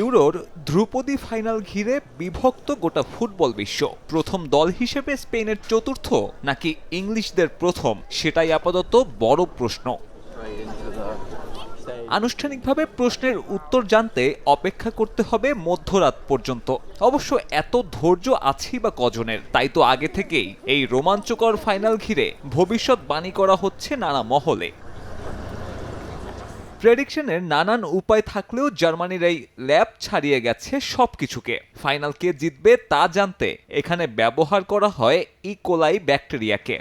ইউরোর ধ্রুপদী ফাইনাল ঘিরে বিভক্ত গোটা ফুটবল বিশ্ব। প্রথম দল হিসেবে স্পেনের চতুর্থ নাকি ইংলিশদের প্রথম, সেটাই আপাতত বড় প্রশ্ন। আনুষ্ঠানিকভাবে প্রশ্নের উত্তর জানতে অপেক্ষা করতে হবে মধ্যরাত পর্যন্ত। অবশ্য এত ধৈর্য আছেই বা কজনের, তাই তো আগে থেকেই এই রোমাঞ্চকর ফাইনাল ঘিরে ভবিষ্যৎবাণী করা হচ্ছে নানা মহলে। প্রেডিকশনের নানান উপায় থাকলেও জার্মানির এই ল্যাব ছাড়িয়ে গেছে সবকিছুকে। ফাইনাল কে জিতবে তা জানতে এখানে ব্যবহার করা হয় ইকোলাই ব্যাকটেরিয়াকে।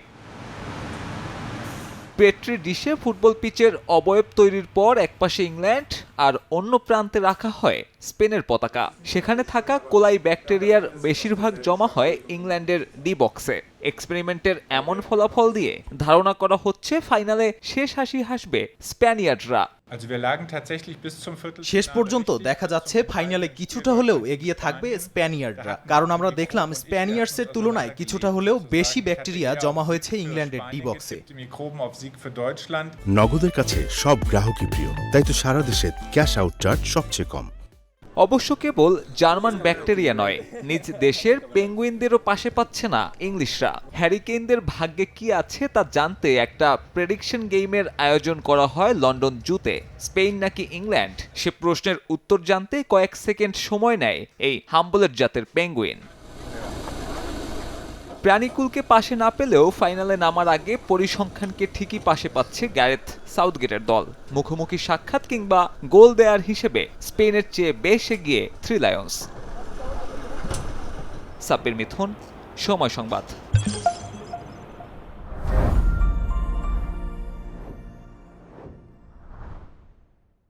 পেট্রি ডিশে ফুটবল পিচের অবয়ব তৈরির পর একপাশে ইংল্যান্ড আর অন্য প্রান্তে রাখা হয় স্পেনের পতাকা। সেখানে থাকা কোলাই ব্যাকটেরিয়ার বেশিরভাগ জমা হয় ইংল্যান্ডের ডি বক্সে। এক্সপেরিমেন্টের এমন ফলাফল দিয়ে ধারণা করা হচ্ছে ফাইনালে শেষ হাসি হাসবে স্প্যানিয়ার্ডরা। Also wir lagen tatsächlich bis zum Viertelfinale. শেষ পর্যন্ত দেখা যাচ্ছে ফাইনালে কিছুটা হলেও এগিয়ে থাকবে স্প্যানিয়ার্ডরা। কারণ আমরা দেখলাম স্প্যানিয়ার্ডসের তুলনায় কিছুটা হলেও বেশি ব্যাকটেরিয়া জমা হয়েছে ইংল্যান্ডের ডি বক্সে. নগদের কাছে সব গ্রাহকই প্রিয় তাই তো সারা দেশে ক্যাশ আউট চার্জ সবচেয়ে কম। অবশ্য কেবল জার্মান ব্যাকটেরিয়া নয়, নিজ দেশের পেঙ্গুইনদেরও পাশে পাচ্ছে না ইংলিশরা। হ্যারিকেইনদের ভাগ্যে কি আছে তা জানতে একটা প্রেডিকশন গেমের আয়োজন করা হয় লন্ডন জুতে। স্পেন নাকি ইংল্যান্ড? সে প্রশ্নের উত্তর জানতে কয়েক সেকেন্ড সময় নেয় এই হাম্বলের জাতের পেঙ্গুইন। প্রাণীকুলকে পাশে না পেলেও ফাইনালে নামার আগে পরিসংখ্যানকে ঠিকই পাশে পাচ্ছে গ্যারেথ সাউথগেটের দল। মুখোমুখি সাক্ষাৎ কিংবা গোল দেয়ার হিসেবে স্পেনের চেয়ে বেশ এগিয়ে থ্রি লায়ন্স। সাব্বির মিথুন, সময় সংবাদ।